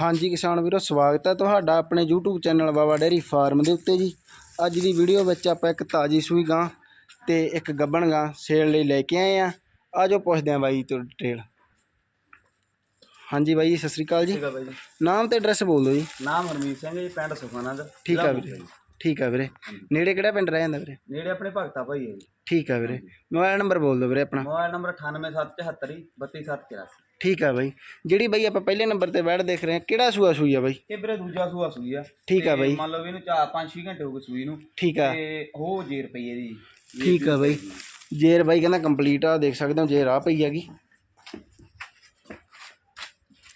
ਹਾਂਜੀ ਕਿਸਾਨ ਵੀਰੋ ਸਵਾਗਤ ਹੈ ਤੁਹਾਡਾ ਆਪਣੇ YouTube channel Baba dairy farm ਦੇ ਉੱਤੇ ਜੀ। ਅੱਜ ਦੀ ਵੀਡੀਓ ਵਿੱਚ ਆਪਾਂ ਇੱਕ ਤਾਜੀ ਸੂਈ ਗਾਂ ਤੇ ਇੱਕ ਗੱਬਣ ਗਾਂ ਸੇਲ ਲਈ ਲੈ ਕੇ ਆਏ ਆ ਆਜੋ ਪੁੱਛਦੇ ਆ ਬਾਈ ਤੋਂ ਡਿਟੇਲ ਹਾਂਜੀ ਬਾਈ ਜੀ ਸਤਿ ਸ੍ਰੀ ਅਕਾਲ ਜੀ। ਨਾਮ ਤੇ ਐਡਰੈਸ ਬੋਲ ਦਿਓ ਜੀ। ਨਾਮ ਹਰਮੀਤ ਸਿੰਘ ਜੀ ਪਿੰਡ ਸੁਖਾਨੰਦ ਠੀਕ ਆ ਵੀਰੇ। ਠੀਕ ਆ ਵੀਰੇ। ਨੇੜੇ ਕਿਹੜਾ ਪਿੰਡ ਰਹਿ ਜਾਂਦਾ ਵੀਰੇ? ਨੇੜੇ ਆਪਣੇ ਭਗਤਾ ਭਾਈ ਹੈ ਜੀ। ਠੀਕ ਆ ਵੀਰੇ। ਮੋਬਾਈਲ ਨੰਬਰ ਬੋਲ ਦਿਓ ਵੀਰੇ ਆਪਣਾ। ਮੋਬਾਈਲ ਨੰਬਰ 98774 32784 ਠੀਕ ਆ ਬਾਈ। ਜਿਹੜੀ ਬਾਈ ਆਪਾਂ ਪਹਿਲੇ ਨੰਬਰ ਤੇ ਬੈਠ ਦੇਖ ਰਹੇ ਹਾਂ ਕਿਹੜਾ ਸੂਆ ਸੂਈ ਆ ਬਾਈ? ਇਹ ਵੀਰੇ ਦੂਜਾ ਸੂਆ ਸੂਈ ਆ। ਠੀਕ ਆ ਬਾਈ। ਮੰਨ ਲਓ ਵੀ ਇਹਨੂੰ 4 5 6 ਘੰਟੇ ਹੋ ਗਏ ਸੂਈ ਨੂੰ। ਠੀਕ ਆ। ਤੇ ਹੋ ਜੇ। ਰੁਪਈਏ ਦੀ ਠੀਕ ਆ ਬਾਈ। ਜੇਰ ਬਾਈ ਕਹਿੰਦਾ ਕੰਪਲੀਟ ਆ ਦੇਖ ਸਕਦੇ ਹੋ ਜੇਰ ਆ ਪਈ ਹੈਗੀ।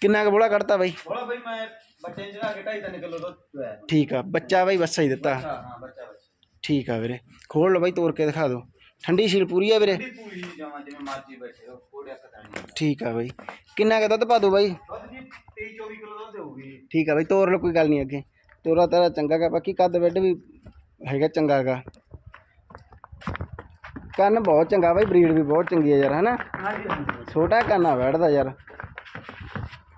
ਕਿੰਨਾ ਕੁ ਬੋਲਾ ਕੱਢਤਾ ਬਾਈ? ਬੋਲਾ ਬਾਈ ਮੈਂ ਬੱਚੇ ਨੂੰ ਚੜਾ ਕੇ 2.5 ਕਿਲੋ ਦੁੱਧ ਹੈ ਠੀਕ ਆ ਬੱਚਾ ਬਾਈ ਬੱਸਾ ਹੀ ਦਿੱਤਾ ਹਾਂ ਹਾਂ ਬੱਚਾ ਬੱਚਾ ਠੀਕ ਆ ਵੀਰੇ ਖੋਲ ਲਓ ਬਾਈ ਤੋੜ ਕੇ ਦਿਖਾ ਦਿਓ ਠੰਡੀ ਸ਼ੀਲ ਪੂਰੀ ਆ ਵੀਰੇ ਠੰਡੀ ਪੂਰੀ ਜਾਵਾਂ ਜਿਵੇਂ ਮਰਜ਼ੀ ਬੈਠੇ ਹੋ ਕੋੜਿਆ ਕਦਾਣੀ ਠੀਕ ਆ ਬਾਈ ਕਿੰਨਾ ਕੁ ਦੁੱਧ ਪਾ ਦੋ ਬਾਈ ਦੁੱਧ ਜੀ 23 24 ਕਿਲੋ ਦੁੱਧ ਹੋਊਗੀ ਠੀਕ ਆ ਬਾਈ ਤੋਰ ਲਓ ਕੋਈ ਗੱਲ ਨਹੀਂ ਅੱਗੇ ਤੋਰਾ ਤੇਰਾ ਚੰਗਾ ਗਾ ਬਾਕੀ ਕੱਦ ਵੱਡ ਵੀ ਹੈਗਾ ਚੰਗਾ ਗਾ ਕੰਨ ਬਹੁਤ ਚੰਗਾ ਬਾਈ ਬਰੀਡ ਵੀ ਬਹੁਤ ਚੰਗੀ ਆ ਯਾਰ ਹਨਾ ਹਾਂਜੀ ਹਾਂਜੀ ਛੋਟਾ ਕੰਨ ਆ ਬੈਠਦਾ ਯਾਰ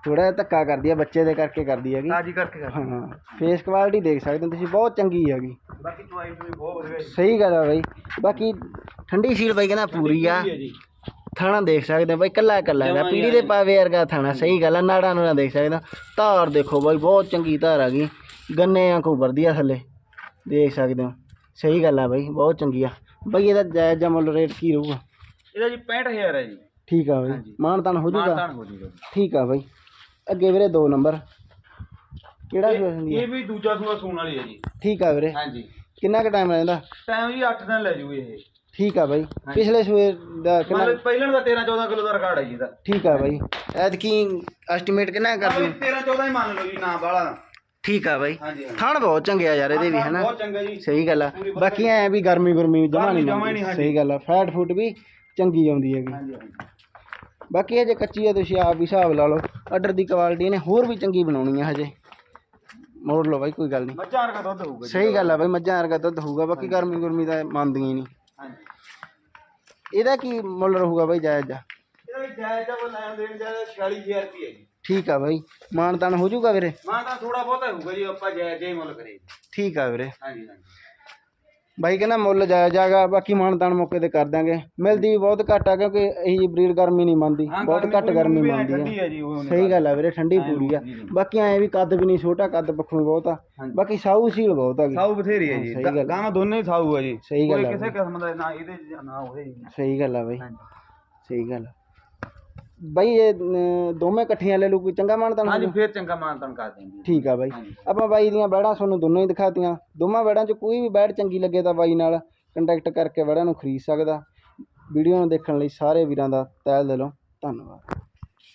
ਥੋੜਾ ਜਿਹਾ ਧੱਕਾ ਕਰਦੀ ਆ ਬੱਚੇ ਦੇ ਕਰਕੇ ਕਰਦੀ ਹੈਗੀ। ਤਾਜੀ ਕਰਕੇ ਕਰ ਹਾਂ ਫੇਸ ਕੁਆਲਿਟੀ ਦੇਖ ਸਕਦੇ ਹੋ ਤੁਸੀਂ ਬਹੁਤ ਚੰਗੀ ਹੈਗੀ। ਬਾਕੀ ਚੁਆਈ ਵੀ ਬਹੁਤ ਵਧੀਆ ਜੀ। ਸਹੀ ਗੱਲ ਆ ਬਾਈ। ਬਾਕੀ ਠੰਡੀ ਸ਼ੀਲ ਬਾਈ ਕਹਿੰਦਾ ਪੂਰੀ ਆ। ਜੀ। ਥਾਣਾ ਦੇਖ ਸਕਦੇ ਹੋ ਬਾਈ ਕੱਲਾ ਕੱਲਾ ਹੈਗਾ। ਪੀੜੀ ਦੇ ਪਾਵੇ ਵਰਗਾ ਥਾਣਾ ਸਹੀ ਗੱਲ ਆ। ਨਾੜਾ ਨੂੰ ਦੇਖ ਸਕਦੇ ਹੋ। ਧਾਰ ਦੇਖੋ ਬਾਈ ਬਹੁਤ ਚੰਗੀ ਧਾਰ ਆ ਗਈ ਗੰਨੇ ਆਂਖੋਂ ਵਰਦੀ ਆ ਥੱਲੇ। ਦੇਖ ਸਕਦੇ ਹੋ। ਸਹੀ ਗੱਲ ਆ ਬਾਈ ਬਹੁਤ ਚੰਗੀ ਆ। ਬਾਈ ਇਹਦਾ ਜਾਇਜ਼ ਜਿਹਾ ਮੁੱਲ ਰੇਟ ਕੀ ਰਹੂਗਾ? ਇਹਦਾ ਜੀ 65000 ਹੈ ਜੀ। ਠੀਕ ਆ ਬਾਈ। ਮਾਨਤਾਨ ਹੋ ਜਾਊਗਾ? ਮਾਨਤਾਨ ਹੋ ਜੂਗਾ ਠੀਕ ਆ ਬਾਈ। ਅੱਗੇ ਵੀਰੇ ਦੋ ਨੰਬਰ। ਕਿਹੜਾ ਸੂਆ ਆ ਇਹ ਵੀ ਦੂਜਾ ਸੂਆ ਸੂਣ ਵਾਲੀ ਹੈ ਜੀ। ਠੀਕ ਆ ਵੀਰੇ। ਹਾਂਜੀ। ਕਿੰਨਾ ਕੁ ਟਾਈਮ ਰਹਿੰਦਾ? ਟਾਈਮ ਜੀ 8 ਦਿਨ ਲੈ ਜੂ ਇਹ। ਠੀਕ ਆ ਬਾਈ। ਪਿਛਲੇ ਸੂਏ ਦਾ ਕਿੰਨਾ? ਮਤਲਬ ਪਹਿਲਾਂ ਦਾ 13 14 ਕਿਲੋ ਦਾ ਰਿਕਾਰਡ ਹੈ ਜੀ ਇਹਦਾ। ਠੀਕ ਆ ਬਾਈ। ਐਤਕੀ ਐਸਟੀਮੇਟ ਕਿੰਨਾ ਕਰ ਦੂੰ 13 14 ਹੀ ਮੰਨ ਲਓ ਜੀ ਨਾ ਬਾਲਾ ਠੀਕ ਆ ਬਾਈ। ਹਾਂਜੀ ਹਾਂਜੀ। ਥਣ ਬਹੁਤ ਚੰਗੇ ਆ ਯਾਰ ਇਹਦੇ ਵੀ ਹਨਾ? ਬਹੁਤ ਚੰਗਾ ਜੀ। ਸਹੀ ਗੱਲ ਆ। ਬਾਕੀ ਐ ਵੀ ਗਰਮੀ ਗੁਰਮੀ ਜਮਾ ਨਹੀਂ ਜਮਾਂ ਹੀ ਨਹੀਂ, ਮੰਨਦੀ। ਸਹੀ ਗੱਲ ਆ। ਫੈਟ ਫੂਟ ਵੀ ਚੰਗੀ ਆਉਂਦੀ ਹੈਗੀ। ਹਾਂਜੀ ਹਾਂਜੀ। ਬਾਕੀ ਇਹ ਜੇ ਕੱਚੀ ਆ ਤੁਸੀਂ ਆਪ ਹੀ ਹਿਸਾਬ ਲਾ ਲਓ। ਆਰਡਰ ਦੀ ਕੁਆਲਿਟੀ ਨੇ ਹੋਰ ਵੀ ਚੰਗੀ ਬਣਾਉਣੀ ਆ ਹਜੇ। ਮੋੜ ਲਓ ਬਾਈ ਕੋਈ ਗੱਲ ਨਹੀਂ। ਮੱਝਾਂ ਵਰਗਾ ਦੁੱਧ ਹੋਊਗਾ ਸਹੀ ਗੱਲ ਆ ਬਾਈ ਮੱਝਾਂ ਵਰਗਾ ਦੁੱਧ ਹੋਊਗਾ ਬਾਕੀ ਗਰਮੀ ਗੁਰਮੀ ਦਾ ਮੰਨਦੀਆਂ ਹੀ ਨਹੀਂ। ਹਾਂਜੀ। ਇਹਦਾ ਕੀ ਮੁੱਲ ਰਹੂਗਾ ਬਾਈ ਜਾਇਜ਼ ਜਾ ਇਹਦਾ ਵੀ ਜਾਇਜ਼ ਦਾ ਲੈਣ ਦੇਣ ਜਾਇਜ਼ 46000 ਰੁਪਏ ਹੈ ਜੀ। ਠੀਕ ਆ ਬਾਈ। ਮਾਨਤਾਨ ਹੋ ਜਾਊਗਾ ਵੀਰੇ? ਮਾਂ ਤਾਂ ਥੋੜਾ ਬਹੁਤਾ ਹੋਊਗਾ ਜੀ ਆਪਾਂ ਜਾਇਜ਼ ਜਾਈ ਮੁੱਲ ਕਰੇ ਠੀਕ ਆ ਵੀਰੇ। ਹਾਂਜੀ ਹਾਂਜੀ। ਬਾਈ ਕਹਿੰਦਾ ਮੁੱਲ ਜਾਇਜ਼ ਜਾਗਾ ਬਾਕੀ ਮਾਨਤਾਨ ਮੌਕੇ ਤੇ ਕਰ ਦਾਂਗੇ ਮਿਲਦੀ ਵੀ ਬਹੁਤ ਘੱਟ ਆ ਕਿਉਂਕਿ ਇਹ ਬਰੀਡ ਗਰਮੀ ਨਹੀਂ ਮੰਨਦੀ। ਬਹੁਤ ਘੱਟ ਗਰਮੀ ਮੰਨਦੀ ਆ। ਹੈ ਜੀ ਸਹੀ ਗੱਲ ਆ ਵੀਰੇ ਠੰਡੀ ਪੂਰੀ ਆ। ਜੀ, ਜੀ। ਬਾਕੀ ਐ ਵੀ ਕੱਦ ਵੀ ਨਹੀਂ ਛੋਟਾ ਕੱਦ ਪੱਖੋਂ ਵੀ ਬਹੁਤ ਆ। ਬਾਕੀ ਸਾਊ ਸੀਲ ਬਹੁਤ ਆ ਸਾਊ ਬਥੇਰੀ ਹੈ ਜੀ। ਗਾਂ ਦੋਨੇ ਸਾਊ ਹੈ ਜੀ। ਸਹੀ ਗੱਲ ਆ ਕਿਸੇ ਕਿਸਮ ਦਾ ਨਾ ਇਹਦੇ ਨਾ 'ਚ। ਸਹੀ ਗੱਲ ਆ ਬਾਈ। ਸਹੀ ਗੱਲ ਆ। ਬਾਈ ਇਹ ਅਮ, ਦੋਵੇਂ ਇਕੱਠੀਆਂ ਲੈ ਲੂ ਕੋਈ ਚੰਗਾ ਮਾਨਤਾਨ ਹਾਂਜੀ ਫੇਰ ਚੰਗਾ ਮਾਨਤਨ ਕਰ ਦੇਂਗੇ ਠੀਕ ਆ ਬਾਈ। ਹਾਂਜੀ। ਆਪਾਂ ਬਾਈ ਦੀਆਂ ਬੈੜਾਂ ਤੁਹਾਨੂੰ ਦੋਨੋਂ ਹੀ ਦਿਖਾਤੀਆਂ। ਦੋਵਾਂ ਬੈੜਾਂ 'ਚ ਕੋਈ ਵੀ ਬੈੜ ਚੰਗੀ ਲੱਗੇ ਤਾਂ ਬਾਈ ਨਾਲ ਕੰਟੈਕਟ ਕਰਕੇ ਬੈੜਾਂ ਨੂੰ ਖਰੀਦ ਸਕਦਾ। ਵੀਡੀਓ ਨੂੰ ਦੇਖਣ ਲਈ ਸਾਰੇ ਵੀਰਾਂ ਦਾ ਤਹਿ ਦਿਲੋਂ ਧੰਨਵਾਦ।